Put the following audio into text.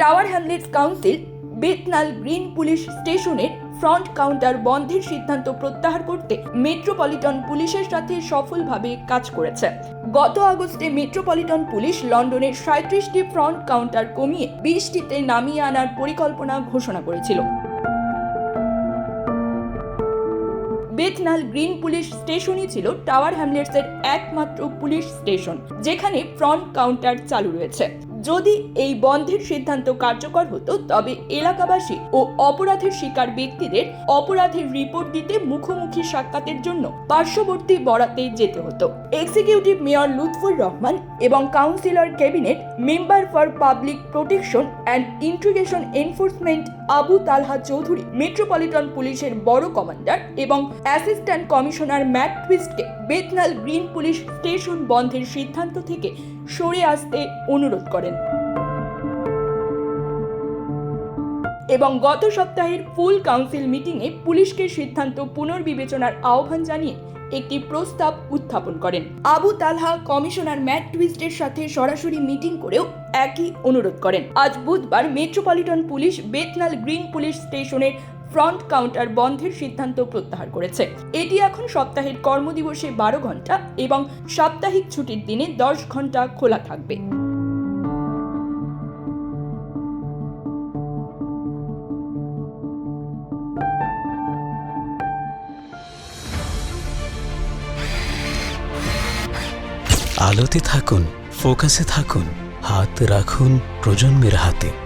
Tower Hamlets council, Bethnal Green police স্টেশনের front counter বন্ধের সিদ্ধান্ত প্রত্যাহার করতে মেট্রোপলিটন পুলিশের সাথে সফলভাবে কাজ করেছে। গত আগস্টে মেট্রোপলিটন পুলিশ লন্ডনের সাঁত্রিশটি ফ্রন্ট কাউন্টার কমিয়ে বিশটিতে নামিয়ে আনার পরিকল্পনা ঘোষণা করেছিল। বেথনাল গ্রিন পুলিশ স্টেশনই ছিল টাওয়ার হ্যামলেটসের একমাত্র পুলিশ স্টেশন, যেখানে ফ্রন্ট কাউন্টার চালু রয়েছে। যদি এই বন্ধের সিদ্ধান্ত কার্যকর হতো, তবে এলাকাবাসী ও অপরাধের শিকার ব্যক্তিদের অপরাধের রিপোর্ট দিতে মুখোমুখি সাক্ষাতের জন্য পার্শ্ববর্তী বরাতে যেতে হতো। এক্সিকিউটিভ মেয়র লুৎফুর রহমান এবং councillor cabinet member for public protection and integration enforcement Abu Talha Chowdhury, metropolitan পুলিশের বড় কমান্ডার এবং অ্যাসিস্ট্যান্ট কমিশনার ম্যাট টুইস্টকে বেতনাল গ্রিন পুলিশ স্টেশন বন্ধের সিদ্ধান্ত থেকে সরে আসতে অনুরোধ করেন। এবং গত সপ্তাহের ফুল কাউন্সিল মিটিংয়ে পুলিশকে সিদ্ধান্ত পুনর্বিবেচনার আহ্বান জানিয়ে একটি প্রস্তাব উত্থাপন করেন। আবু তালহা কমিশনার ম্যাট টুইস্টের সাথে সরাসরি মিটিং করেও একই অনুরোধ করেন। আজ বুধবার metropolitan police Bethnal Green police স্টেশনের ফ্রন্ট কাউন্টার বন্ধের সিদ্ধান্ত প্রত্যাহার করেছে। এটি এখন সপ্তাহের কর্মদিবসে বারো ঘণ্টা এবং সাপ্তাহিক ছুটির দিনে দশ ঘণ্টা খোলা থাকবে। আলোতে থাকুন, ফোকাসে থাকুন, হাত রাখুন প্রজন্মের হাতে।